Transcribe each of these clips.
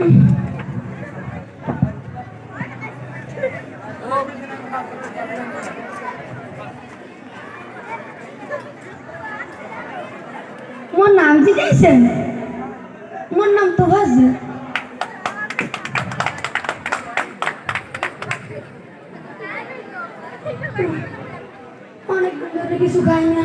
মোর নাম জিজ্ঞাসেন মোর নাম তো ভাজি অনেক কিছু খাই না।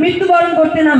মৃত্যুবরণ করতে না